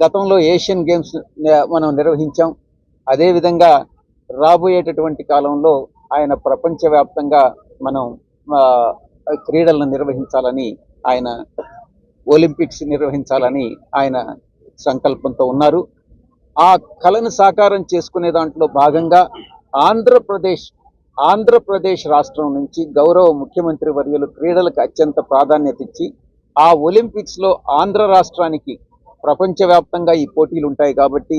గతంలో Asian games మనం నిర్వహించాం. అదేవిధంగా రాబోయేటటువంటి కాలంలో ఆయన ప్రపంచవ్యాప్తంగా మనం క్రీడలను నిర్వహించాలని ఆయన ఒలింపిక్స్ నిర్వహించాలని ఆయన సంకల్పంతో ఉన్నారు. ఆ కళను సాకారం చేసుకునే దాంట్లో భాగంగా ఆంధ్రప్రదేశ్ ఆంధ్రప్రదేశ్ రాష్ట్రం నుంచి గౌరవ ముఖ్యమంత్రి వర్యులు క్రీడలకు అత్యంత ప్రాధాన్యత ఇచ్చి ఆ ఒలింపిక్స్లో ఆంధ్ర రాష్ట్రానికి ప్రపంచవ్యాప్తంగా ఈ పోటీలు ఉంటాయి కాబట్టి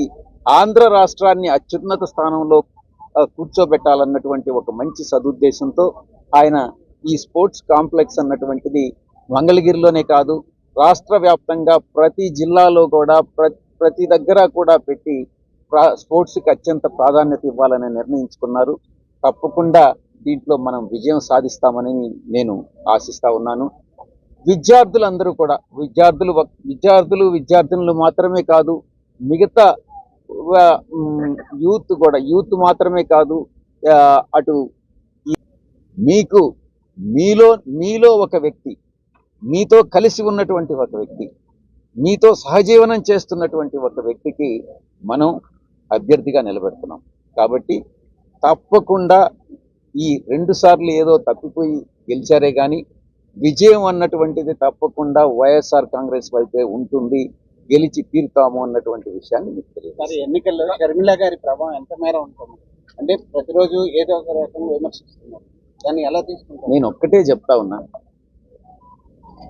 ఆంధ్ర రాష్ట్రాన్ని అత్యున్నత స్థానంలో కూర్చోబెట్టాలన్నటువంటి ఒక మంచి సదుద్దేశంతో ఆయన ఈ స్పోర్ట్స్ కాంప్లెక్స్ అన్నటువంటిది మంగళగిరిలోనే కాదు రాష్ట్ర వ్యాప్తంగా ప్రతి జిల్లాలో కూడా ప్రతి దగ్గర కూడా పెట్టి స్పోర్ట్స్కి అత్యంత ప్రాధాన్యత ఇవ్వాలని నిర్ణయించుకున్నారు. తప్పకుండా దీంట్లో మనం విజయం సాధిస్తామని నేను ఆశిస్తా ఉన్నాను. విద్యార్థులందరూ కూడా విద్యార్థులు విద్యార్థులు విద్యార్థినులు మాత్రమే కాదు మిగతా యూత్ కూడా యూత్ మాత్రమే కాదు అటు మీకు మీలో మీలో ఒక వ్యక్తి మీతో కలిసి ఉన్నటువంటి ఒక వ్యక్తి మీతో సహజీవనం చేస్తున్నటువంటి ఒక వ్యక్తికి మనం అభ్యర్థిగా నిలబెడుతున్నాం. కాబట్టి తప్పకుండా ఈ రెండు సార్లు ఏదో తప్పిపోయి గెలిచారే కానీ విజయం అన్నటువంటిది తప్పకుండా వైఎస్ఆర్ కాంగ్రెస్ వైపే ఉంటుంది. గెలిచి తీరుతాము అన్నటువంటి విషయాన్ని మీకు తెలియదు ఎన్నికల్లో షర్మిల గారి ప్రభావం ఎంత మేర ఉంటుంది? అంటే ప్రతిరోజు ఏదో ఒక రకంగా విమర్శిస్తున్నారు. దాన్ని ఎలా తీసుకుంటారు? నేను ఒక్కటే చెప్తా ఉన్నా.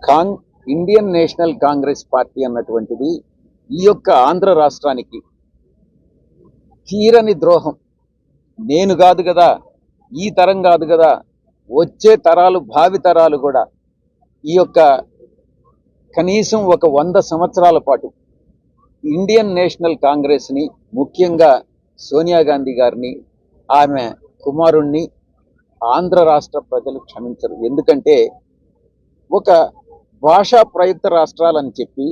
Cong Indian National Congress party అన్నటువంటిది ఈ యొక్క ఆంధ్ర రాష్ట్రానికి తీరని ద్రోహం. నేను కాదు కదా ఈ తరం కాదు కదా వచ్చే తరాలు భావి తరాలు కూడా ఈ యొక్క కనీసం ఒక వంద సంవత్సరాల పాటు ఇండియన్ నేషనల్ కాంగ్రెస్ని ముఖ్యంగా సోనియా గాంధీ గారిని ఆమె కుమారుణ్ణి ఆంధ్ర రాష్ట్ర ప్రజలు క్షమించరు. ఎందుకంటే ఒక భాషా ప్రయుక్త రాష్ట్రాలని చెప్పి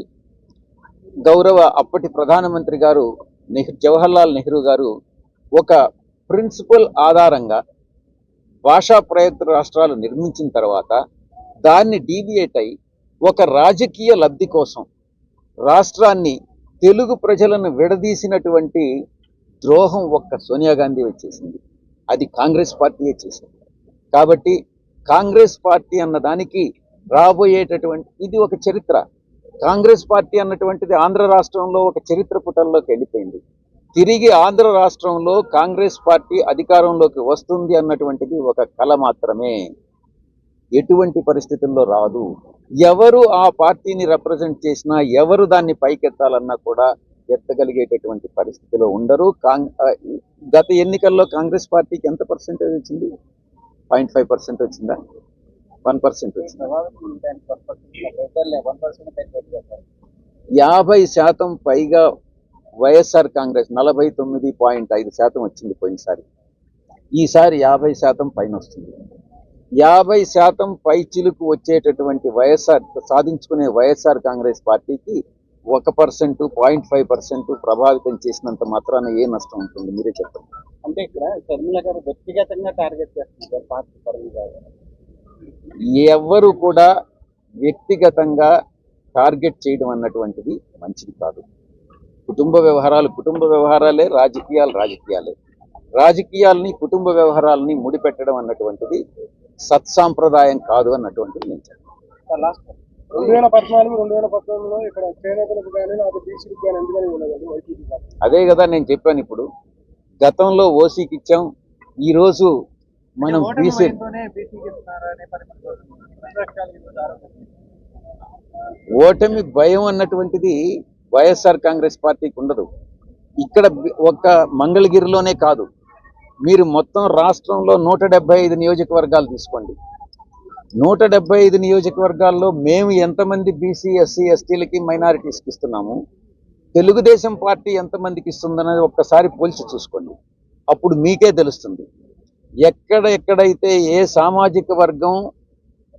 గౌరవ అప్పటి ప్రధానమంత్రి గారు నెహ్ జవహర్లాల్ నెహ్రూ గారు ఒక ప్రిన్సిపల్ ఆధారంగా భాషా ప్రయత్న రాష్ట్రాలు నిర్మించిన తర్వాత దాన్ని డీవియేట్ అయి ఒక రాజకీయ లబ్ధి కోసం రాష్ట్రాన్ని తెలుగు ప్రజలను విడదీసినటువంటి ద్రోహం ఒక్క సోనియా గాంధీ వచ్చేసింది అది కాంగ్రెస్ పార్టీయే చేసింది. కాబట్టి కాంగ్రెస్ పార్టీ అన్న దానికి రాబోయేటటువంటి ఇది ఒక చరిత్ర. కాంగ్రెస్ పార్టీ అన్నటువంటిది ఆంధ్ర రాష్ట్రంలో ఒక చరిత్ర పుటల్లోకి వెళ్ళిపోయింది. తిరిగి ఆంధ్ర రాష్ట్రంలో కాంగ్రెస్ పార్టీ అధికారంలోకి వస్తుంది అన్నటువంటిది ఒక కళ మాత్రమే. ఎటువంటి పరిస్థితుల్లో రాదు. ఎవరు ఆ పార్టీని రిప్రజెంట్ చేసినా ఎవరు దాన్ని పైకెత్తాలన్నా కూడా ఎత్తగలిగేటటువంటి పరిస్థితిలో ఉండరు. కాంగ్ గత ఎన్నికల్లో కాంగ్రెస్ పార్టీకి ఎంత పర్సెంటేజ్ వచ్చింది? పాయింట్ ఫైవ్ పర్సెంట్ వచ్చిందా? వన్ పర్సెంట్ వచ్చిందా? పర్సెంట్ వన్ పర్సెంట్ యాభై శాతం పైగా వైఎస్ఆర్ కాంగ్రెస్ నలభై తొమ్మిది పాయింట్ ఐదు శాతం వచ్చింది పోయినసారి. ఈసారి యాభై శాతం పైన వస్తుంది. యాభై శాతం పై చిలుకు వచ్చేటటువంటి వైఎస్ఆర్ సాధించుకునే వైఎస్ఆర్ కాంగ్రెస్ పార్టీకి ఒక పర్సెంట్ పాయింట్ ఫైవ్ పర్సెంట్ ప్రభావితం చేసినంత మాత్రాన ఏ నష్టం ఉంటుంది? మీరే చెప్పండి. అంటే ఇక్కడ షర్మిల గారు వ్యక్తిగతంగా టార్గెట్ చేస్తున్నారు పార్టీ పరంగా. ఎవ్వరు కూడా వ్యక్తిగతంగా టార్గెట్ చేయడం అన్నటువంటిది మంచిది కాదు. కుటుంబ వ్యవహారాలు కుటుంబ వ్యవహారాలే రాజకీయాలు రాజకీయాలే. రాజకీయాల్ని కుటుంబ వ్యవహారాలని ముడిపెట్టడం అన్నటువంటిది సత్సాంప్రదాయం కాదు అన్నటువంటిది నేను రెండు వేల పద్నాలుగు రెండు వేల పంతొమ్మిదిలో ఇక్కడ చేనేతలకు కానీ నాకు బీసీలకు కానీ ఎందుకని ఉండదు వైసీపీ పార్టీ? అదే కదా నేను చెప్పాను ఇప్పుడు. గతంలో ఓసీకి ఇచ్చాం. ఈరోజు మనం బీసీ ఓటమి భయం అన్నటువంటిది వైఎస్ఆర్ కాంగ్రెస్ పార్టీకి ఉండదు. ఇక్కడ ఒక ఒక్క మంగళగిరిలోనే కాదు. మీరు మొత్తం రాష్ట్రంలో నూట ఐదు నియోజకవర్గాలు తీసుకోండి. నూట డెబ్బై ఐదు నియోజకవర్గాల్లో మేము ఎంతమంది బీసీ ఎస్సీ ఎస్టీలకి మైనారిటీస్కి ఇస్తున్నాము? తెలుగుదేశం పార్టీ ఎంతమందికి ఇస్తుందనేది ఒక్కసారి పోల్చి చూసుకోండి. అప్పుడు మీకే తెలుస్తుంది. ఎక్కడ ఎక్కడైతే ఏ సామాజిక వర్గం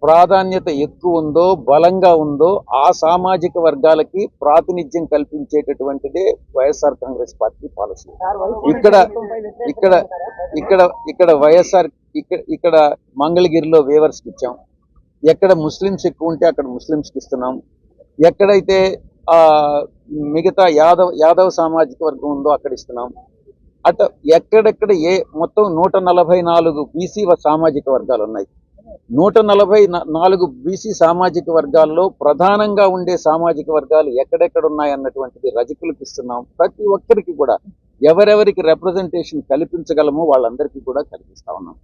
ప్రాధాన్యత ఎక్కువ ఉందో బలంగా ఉందో ఆ సామాజిక వర్గాలకి ప్రాతినిధ్యం కల్పించేటటువంటిదే వైఎస్ఆర్ కాంగ్రెస్ పార్టీ పాలసీ. ఇక్కడ ఇక్కడ ఇక్కడ ఇక్కడ వైఎస్ఆర్ ఇక్కడ ఇక్కడ మంగళగిరిలో వేవర్స్కి ఇచ్చాం. ఎక్కడ ముస్లిమ్స్ ఎక్కువ ఉంటే అక్కడ ముస్లిమ్స్కి ఇస్తున్నాం. ఎక్కడైతే ఆ, మిగతా యాదవ్ యాదవ్ సామాజిక వర్గం ఉందో అక్కడ ఇస్తున్నాం. అట ఎక్కడెక్కడ ఏ మొత్తం నూట నలభై నాలుగు బీసీ సామాజిక వర్గాలు ఉన్నాయి. నూట నలభై నాలుగు బీసీ సామాజిక వర్గాల్లో ప్రధానంగా ఉండే సామాజిక వర్గాలు ఎక్కడెక్కడ ఉన్నాయన్నటువంటిది రజకులకు ఇస్తున్నాం. ప్రతి ఒక్కరికి కూడా ఎవరెవరికి రిప్రజెంటేషన్ కల్పించగలమో వాళ్ళందరికీ కూడా కల్పిస్తా ఉన్నాం.